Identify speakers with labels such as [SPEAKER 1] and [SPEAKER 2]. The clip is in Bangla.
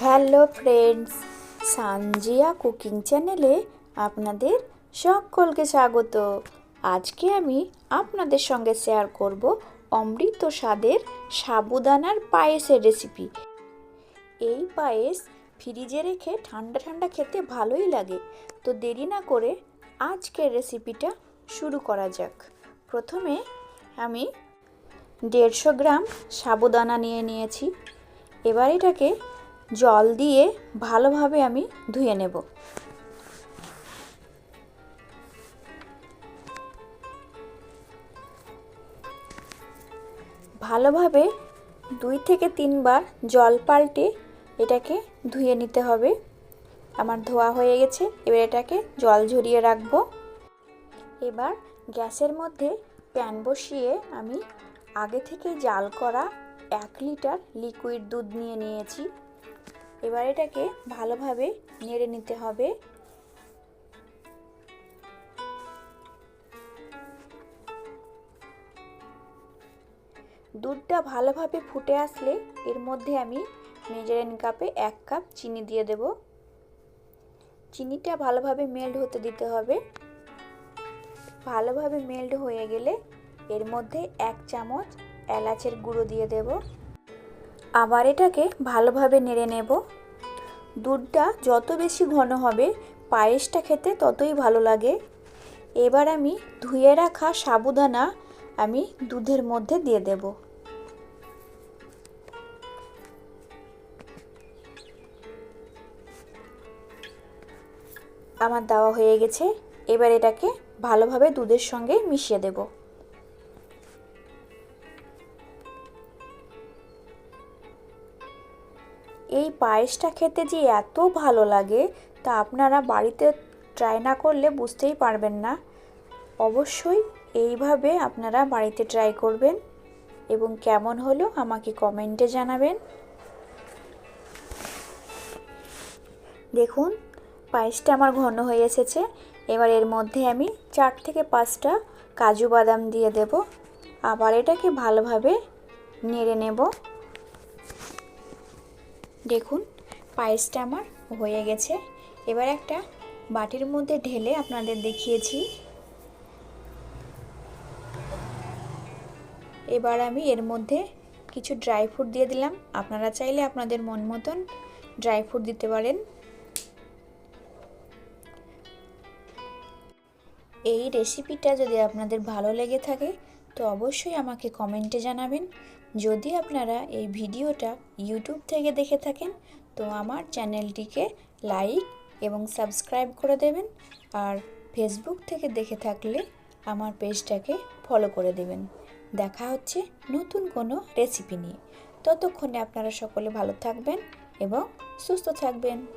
[SPEAKER 1] হ্যালো ফ্রেন্ডস, সানজিয়া কুকিং চ্যানেলে আপনাদের সকলকে স্বাগত। আজকে আমি আপনাদের সঙ্গে শেয়ার করব অমৃত স্বাদের সাবুদানার পায়েসের রেসিপি। এই পায়েস ফ্রিজে রেখে ঠান্ডা ঠান্ডা খেতে ভালোই লাগে। তো দেরি না করে আজকের রেসিপিটা শুরু করা যাক। প্রথমে আমি দেড়শো গ্রাম সাবুদানা নিয়ে নিয়েছি। এবার এটাকে জল দিয়ে ভালোভাবে আমি ধুয়ে নেব। ভালোভাবে দুই থেকে তিনবার জল পাল্টে এটাকে ধুয়ে নিতে হবে। আমার ধোয়া হয়ে গেছে, এবার এটাকে জল ঝরিয়ে রাখব। এবার গ্যাসের মধ্যে প্যান বসিয়ে আমি আগে থেকে জাল করা এক লিটার লিকুইড দুধ নিয়ে নিয়েছি। এবার এটাকে ভালোভাবে নেড়ে নিতে হবে। দুধটা ভালোভাবে ফুটে আসলে এর মধ্যে আমি মেজারিন কাপে এক কাপ চিনি দিয়ে দেব। চিনিটা ভালোভাবে মেল্ট হতে দিতে হবে। ভালোভাবে মেল্ট হয়ে গেলে এর মধ্যে এক চামচ এলাচের গুঁড়ো দিয়ে দেব। আবার এটাকে ভালোভাবে নেড়ে নেব। দুধটা যত বেশি ঘন হবে, পায়েসটা খেতে ততই ভালো লাগে। এবার আমি ধুয়ে রাখা সাবুদানা আমি দুধের মধ্যে দিয়ে দেব। আমার দেওয়া হয়ে গেছে। এবার এটাকে ভালোভাবে দুধের সঙ্গে মিশিয়ে দেব। এই পায়েসটা খেতে যে এত ভালো লাগে তা আপনারা বাড়িতে ট্রাই না করলে বুঝতেই পারবেন না। অবশ্যই এইভাবে আপনারা বাড়িতে ট্রাই করবেন এবং কেমন হলো আমাকে কমেন্টে জানাবেন। দেখুন, পায়েসটা আমার ঘন হয়ে এসেছে। এবার এর মধ্যে আমি চার থেকে পাঁচটা কাজু বাদাম দিয়ে দেব। আবার এটাকে ভালোভাবে নেড়ে নেব। দেখুন, পায়েসটা আমার হয়ে গেছে। এবার একটা বাটির মধ্যে ঢেলে আপনাদের দেখিয়েছি। এবার আমি এর মধ্যে কিছু ড্রাই ফ্রুট দিয়ে দিলাম। আপনারা চাইলে আপনাদের মন মতন ড্রাই ফ্রুট দিতে পারেন। এই রেসিপিটা যদি আপনাদের ভালো লেগে থাকে তো অবশ্যই আমাকে কমেন্টে জানাবেন। যদি আপনারা এই ভিডিওটা ইউটিউব থেকে দেখে থাকেন, তো আমার চ্যানেলটিকে লাইক এবং সাবস্ক্রাইব করে দেবেন। আর ফেসবুক থেকে দেখে থাকলে আমার পেজটাকে ফলো করে দেবেন। দেখা হচ্ছে নতুন কোনো রেসিপি নিয়ে। ততক্ষণে আপনারা সকলে ভালো থাকবেন এবং সুস্থ থাকবেন।